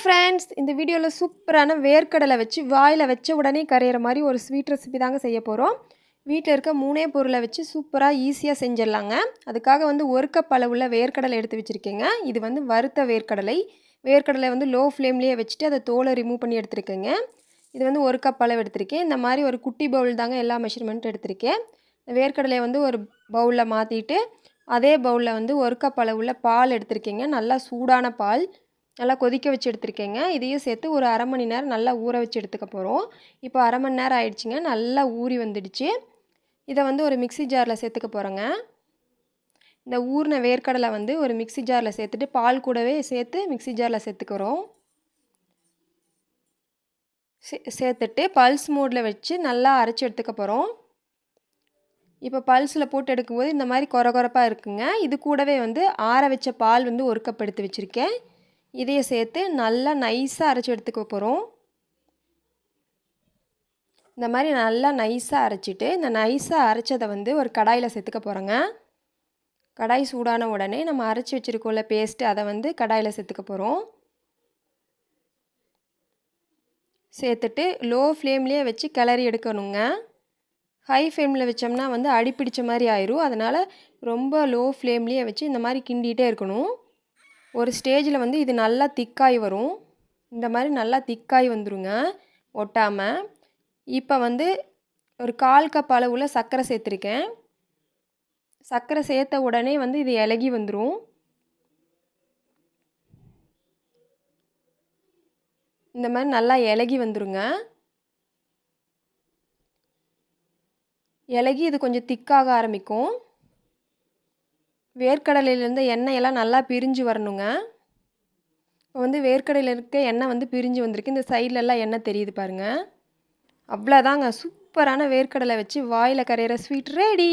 Friends இந்த வீடியோவில் சூப்பரான வேர்க்கடலை வச்சு வாயில் வச்ச உடனே கரையிற மாதிரி ஒரு ஸ்வீட் ரெசிபி தாங்க செய்ய போகிறோம் வீட்டில் இருக்க மூணே பொருளை வச்சு சூப்பராக ஈஸியாக செஞ்சிடலாங்க. அதுக்காக வந்து ஒரு கப் அளவுள்ள வேர்க்கடலை எடுத்து வச்சுருக்கேங்க. இது வந்து வறுத்த வேர்க்கடலை. வேர்க்கடலை வந்து லோ ஃப்ளேம்லேயே வச்சுட்டு அதை தோலை ரிமூவ் பண்ணி எடுத்துருக்கேங்க. இது வந்து ஒரு கப் அளவு எடுத்திருக்கேன். இந்த மாதிரி ஒரு குட்டி பவுல் தாங்க எல்லா மெஷர்மெண்ட்டும் எடுத்திருக்கேன். இந்த வேர்க்கடலையை வந்து ஒரு பவுலில் மாற்றிட்டு அதே பவுலில் வந்து ஒரு கப் அளவுள்ள பால் எடுத்திருக்கேங்க. நல்லா சூடான பால். நல்லா கொதிக்க வச்சு எடுத்துருக்கேங்க இதையும் சேர்த்து ஒரு அரை மணி நேரம் நல்லா ஊற வச்சு எடுத்துக்க போகிறோம் இப்போ அரை மணி நேரம் ஆயிடுச்சுங்க. நல்லா ஊறி வந்துடுச்சு. இதை வந்து ஒரு மிக்சி ஜாரில் சேர்த்துக்க போகிறோங்க இந்த ஊறின வேர்க்கடலை வந்து ஒரு மிக்சி ஜாரில் சேர்த்துட்டு பால் கூடவே சேர்த்து மிக்சி ஜாரில் சேர்த்துக்கிறோம். சே சேர்த்துட்டு பல்ஸ் மோடில் வச்சு நல்லா அரைச்சி எடுத்துக்க போகிறோம் இப்போ பல்ஸில் போட்டு எடுக்கும்போது இந்த மாதிரி குறகுறப்பாக இருக்குங்க. இது கூடவே வந்து ஆற வச்ச பால் வந்து ஒரு கப் எடுத்து வச்சுருக்கேன். இதையை சேர்த்து நல்லா நைஸாக அரைச்சி எடுத்துக்க போகிறோம் இந்த மாதிரி நல்லா நைஸாக அரைச்சிட்டு இந்த நைஸாக அரைச்சதை வந்து ஒரு கடாயில் சேர்த்துக்க போகிறோங்க கடாய் சூடான உடனே நம்ம அரைச்சி வச்சுருக்கோம்ல பேஸ்ட்டு அதை வந்து கடாயில் சேர்த்துக்க போகிறோம் சேர்த்துட்டு லோ ஃப்ளேம்லேயே வச்சு கிளறி எடுக்கணுங்க. ஹை ஃப்ளேமில் வச்சோம்னா வந்து அடிப்பிடிச்ச மாதிரி ஆயிரும். அதனால் ரொம்ப லோ ஃப்ளேம்லேயே வச்சு இந்த மாதிரி கிண்டிகிட்டே இருக்கணும். ஒரு ஸ்டேஜில் வந்து இது நல்லா திக்காய் வரும். இந்த மாதிரி நல்லா திக்காய் வந்துருங்க. ஒட்டாமல் இப்போ வந்து ஒரு கால் கப் அளவில் சர்க்கரை சேர்த்துருக்கேன். சர்க்கரை சேர்த்த உடனே வந்து இது இலகி வந்துடும் இந்த மாதிரி நல்லா இலகி வந்துருங்க. இலகி இது கொஞ்சம் திக்காக ஆரம்பிக்கும். வேர்க்கடலையிலேருந்து எண்ணெய் எல்லாம் நல்லா பிரிஞ்சு வரணுங்க. இப்போ வந்து வேர்க்கடையில் இருக்க எண்ணெய் வந்து பிரிஞ்சு வந்திருக்கு. இந்த சைட்லலாம் எண்ணெய் தெரியுது பாருங்கள் அவ்வளோதாங்க சூப்பரான வேர்க்கடலை வச்சு வாயில் கரையிற ஸ்வீட் ரெடி